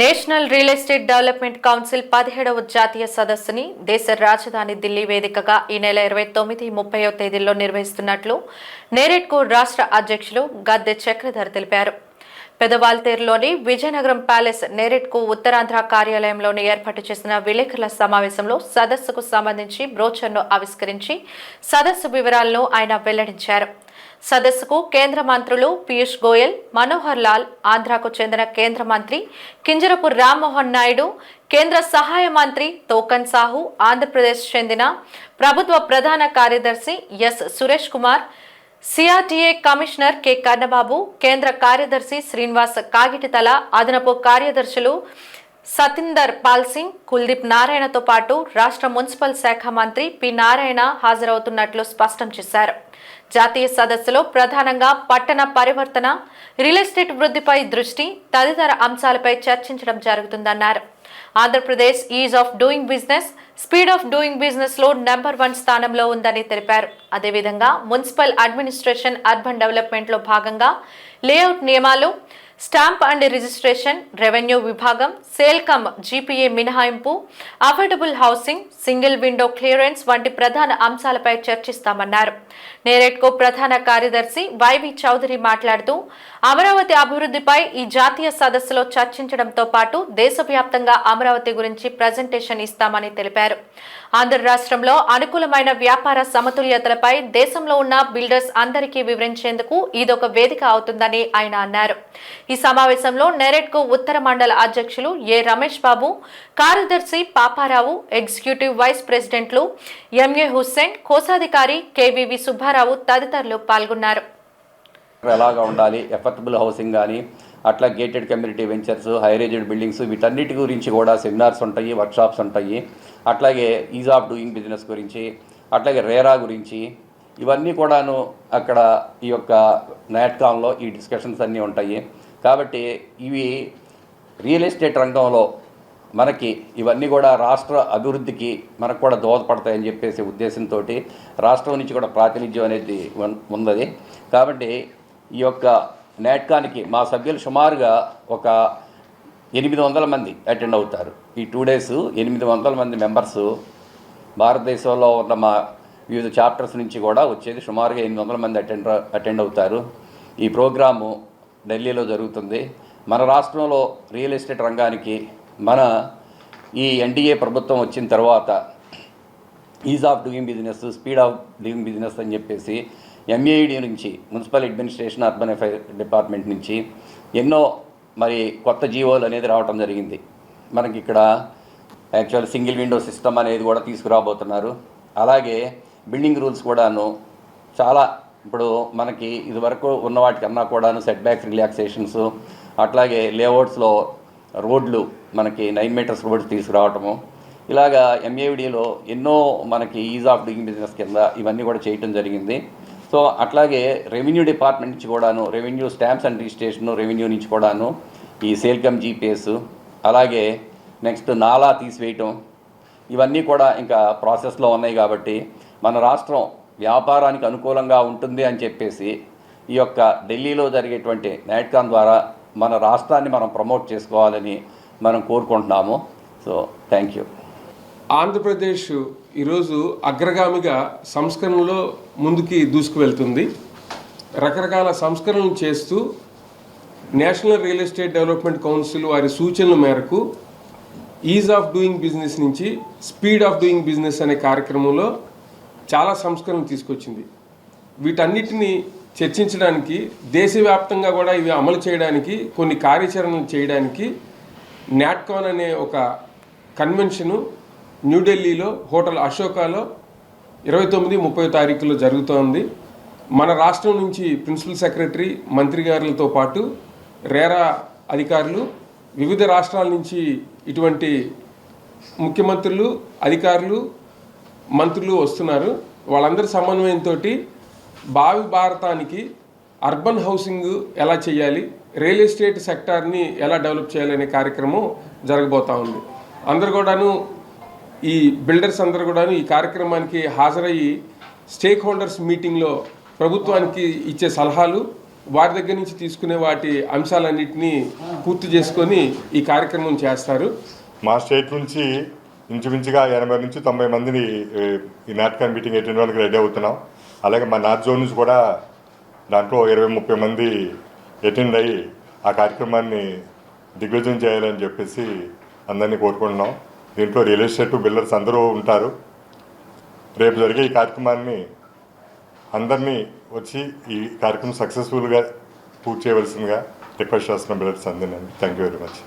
National real estate development council పదిహేడవ జాతీయ సదస్సుని దేశ రాజధాని ఢిల్లీ వేదికగా ఈ నెల ఇరవై తొమ్మిది ముప్పైవ తేదీల్లో నిర్వహిస్తున్నట్లు నేరెట్కు రాష్ట్ర అధ్యక్షులు గద్దె చక్రధర్ తెలిపారు. పెదవాల్తేరులోని విజయనగరం ప్యాలెస్ నేరెట్కు ఉత్తరాంధ్ర కార్యాలయంలోని ఏర్పాటు చేసిన విలేకరుల సమావేశంలో సదస్సుకు సంబంధించి బ్రోచర్ను ఆవిష్కరించి సదస్సు వివరాలను ఆయన వెల్లడించారు. సదస్సుకు కేంద్ర మంత్రులు పీయూష్ గోయల్ మనోహర్ లాల్ ఆంధ్రాకు చెందిన కేంద్ర మంత్రి కింజరపు రామ్మోహన్ నాయుడు కేంద్ర సహాయ మంత్రి తోకన్ సాహు ఆంధ్రప్రదేశ్ చెందిన ప్రభుత్వ ప్రధాన కార్యదర్శి S Suresh Kumar CRTA commissioner K Kannababu కేంద్ర కార్యదర్శి శ్రీనివాస్ కాగిటితల అదనపు కార్యదర్శులు సతీందర్ పాల్ సింగ్ కుల్దీప్ నారాయణతో పాటు రాష్ట్ర మున్సిపల్ శాఖ మంత్రి పి నారాయణ హాజరవుతున్నట్లు స్పష్టం చేశారు. జాతీయ సదస్సులో ప్రధానంగా పట్టణ పరివర్తన రియల్ ఎస్టేట్ వృద్ధిపై దృష్టి తదితర అంశాలపై చర్చించడం జరుగుతుందన్నారు. Andhra Pradesh ease of doing business speed of doing బిజినెస్లో నెంబర్ వన్ స్థానంలో ఉందని తెలిపారు. అదేవిధంగా మున్సిపల్ అడ్మినిస్ట్రేషన్ అర్బన్ డెవలప్మెంట్లో భాగంగా లేఅవుట్ నియమాలు స్టాంప్ అండ్ రిజిస్ట్రేషన్ రెవెన్యూ విభాగం సేల్ కమ్ జీపీఏ మినహాయింపు affordable housing single window clearance వంటి ప్రధాన అంశాలపై చర్చిస్తామన్నారు. నేరెట్కో ప్రధాన కార్యదర్శి వైవి చౌదరి మాట్లాడుతూ అమరావతి అభివృద్ధిపై ఈ జాతీయ సదస్సులో చర్చించడంతో పాటు దేశవ్యాప్తంగా అమరావతి గురించి ప్రజెంటేషన్ ఇస్తామని తెలిపారు. ఆంధ్ర రాష్ట్రంలో అనుకూలమైన వ్యాపార సమతుల్యతలపై దేశంలో ఉన్న బిల్డర్స్ అందరికీ వివరించేందుకు ఇదొక వేదిక అవుతుందని ఆయన అన్నారు. ఈ సమావేశంలో నెరెట్కు ఉత్తర మండల అధ్యక్షులు ఏ రమేష్ బాబు కార్యదర్శి పాపారావు ఎగ్జిక్యూటివ్ వైస్ ప్రెసిడెంట్లు ఎంఏ హుస్సేన్ కోశాధికారి కేవీవి సుబ్బారావు తదితరులు పాల్గొన్నారు. ఎలాగా ఉండాలి? ఎఫర్టబుల్ హౌసింగ్ కానీ అట్లా gated community ventures high raised buildings వీటన్నిటి గురించి కూడా సెమినార్స్ ఉంటాయి వర్క్షాప్స్ ఉంటాయి. అట్లాగే ఈజ్ ఆఫ్ డూయింగ్ బిజినెస్ గురించి అట్లాగే రేరా గురించి ఇవన్నీ కూడాను అక్కడ ఈ యొక్క నాట్కామ్లో ఈ డిస్కషన్స్ అన్నీ ఉంటాయి. కాబట్టి ఇవి రియల్ ఎస్టేట్ రంగంలో మనకి ఇవన్నీ కూడా రాష్ట్ర అభివృద్ధికి మనకు కూడా దోహదపడతాయని చెప్పేసి ఉద్దేశంతో రాష్ట్రం నుంచి కూడా ప్రాతినిధ్యం అనేది ఉన్నది. కాబట్టి ఈ యొక్క నాట్కానికి మా సభ్యులు సుమారుగా ఒక ఎనిమిది వందల మంది అటెండ్ అవుతారు. ఈ టూ డేస్ ఎనిమిది వందల మంది మెంబర్స్ భారతదేశంలో ఉన్న మా వివిధ చాప్టర్స్ నుంచి కూడా వచ్చేది సుమారుగా ఎనిమిది వందల మంది అటెండ్ అటెండ్ అవుతారు. ఈ ప్రోగ్రాము ఢిల్లీలో జరుగుతుంది. మన రాష్ట్రంలో రియల్ ఎస్టేట్ రంగానికి మన ఈ ఎన్డీఏ ప్రభుత్వం వచ్చిన తర్వాత ease of doing business speed of doing business అని చెప్పేసి ఎంఏఈడి నుంచి municipal administration urban affair department నుంచి ఎన్నో మరి కొత్త జీవోలు అనేది రావటం జరిగింది. మనకి ఇక్కడ యాక్చువల్ సింగిల్ విండో సిస్టమ్ అనేది కూడా తీసుకురాబోతున్నారు. అలాగే బిల్డింగ్ రూల్స్ కూడాను చాలా ఇప్పుడు మనకి ఇదివరకు ఉన్న వాటికన్నా కూడాను సెట్ బ్యాక్ రిలాక్సేషన్స్ అట్లాగే లేఅవుట్స్లో రోడ్లు మనకి నైన్ మీటర్స్ రోడ్స్ తీసుకురావటము ఇలాగా ఎంఏవిడిలో ఎన్నో మనకి ఈజ్ ఆఫ్ డూయింగ్ బిజినెస్ కింద ఇవన్నీ కూడా చేయటం జరిగింది. సో అట్లాగే రెవెన్యూ డిపార్ట్మెంట్ నుంచి కూడాను revenue stamps and registration revenue నుంచి కూడాను ఈ సేల్కమ్ జీపీఎస్ అలాగే నెక్స్ట్ నాలా తీసివేయటం ఇవన్నీ కూడా ఇంకా ప్రాసెస్లో ఉన్నాయి కాబట్టి మన రాష్ట్రం వ్యాపారానికి అనుకూలంగా ఉంటుంది అని చెప్పేసి ఈ యొక్క ఢిల్లీలో జరిగేటువంటి నాట్కాన్ ద్వారా మన రాష్ట్రాన్ని మనం ప్రమోట్ చేసుకోవాలని మనం కోరుకుంటున్నాము. సో థ్యాంక్ యూ ఆంధ్రప్రదేశ్ ఈరోజు అగ్రగామిగా సంస్కరణలో ముందుకి దూసుకువెళ్తుంది. రకరకాల సంస్కరణలు చేస్తూ national real estate development council వారి సూచనల మేరకు ఈజ్ ఆఫ్ డూయింగ్ బిజినెస్ నుంచి స్పీడ్ ఆఫ్ డూయింగ్ బిజినెస్ అనే కార్యక్రమంలో చాలా సంస్కరణలు తీసుకొచ్చింది. వీటన్నిటిని చర్చించడానికి దేశవ్యాప్తంగా కూడా ఇవి అమలు చేయడానికి కొన్ని కార్యాచరణలు చేయడానికి నాట్కాన్ అనే ఒక కన్వెన్షను న్యూఢిల్లీలో హోటల్ అశోకాలో ఇరవై తొమ్మిది ముప్పై తారీఖులో జరుగుతోంది. మన రాష్ట్రం నుంచి ప్రిన్సిపల్ సెక్రటరీ మంత్రి గారులతో పాటు రేరా అధికారులు వివిధ రాష్ట్రాల నుంచి ఇటువంటి ముఖ్యమంత్రులు అధికారులు మంత్రులు వస్తున్నారు. వాళ్ళందరి సమన్వయంతో భావి భారతానికి అర్బన్ హౌసింగ్ ఎలా చేయాలి రియల్ ఎస్టేట్ సెక్టార్ని ఎలా డెవలప్ చేయాలనే కార్యక్రమం జరగబోతా ఉంది. అందరు కూడాను ఈ బిల్డర్స్ అందరు కూడాను ఈ కార్యక్రమానికి హాజరయ్యి స్టేక్ హోల్డర్స్ మీటింగ్లో ప్రభుత్వానికి ఇచ్చే సలహాలు వారి దగ్గర నుంచి తీసుకునే వాటి అంశాలన్నింటినీ పూర్తి చేసుకొని ఈ కార్యక్రమం చేస్తారు. మా స్టేట్ నుంచి ఇంచుమించుగా ఎనభై నుంచి తొంభై మందిని ఈ నాటకాన్ మీటింగ్ అటెండ్ వాళ్ళకి రెడీ అవుతున్నాం. అలాగే మా నార్త్ జోన్ నుంచి కూడా దాంట్లో ఇరవై ముప్పై మంది అటెండ్ అయ్యి ఆ కార్యక్రమాన్ని దిగ్విజయం చేయాలని చెప్పేసి అందరినీ కోరుకుంటున్నాం. దీంట్లో రియల్ ఎస్టేట్ బిల్డర్స్ అందరూ ఉంటారు. రేపు జరిగే ఈ కార్యక్రమాన్ని అందరినీ వచ్చి ఈ కార్యక్రమం సక్సెస్ఫుల్గా పూర్తి చేయవలసిందిగా రిక్వెస్ట్ చేస్తున్న బిల్డర్స్ అందరినీ. Thank you very much.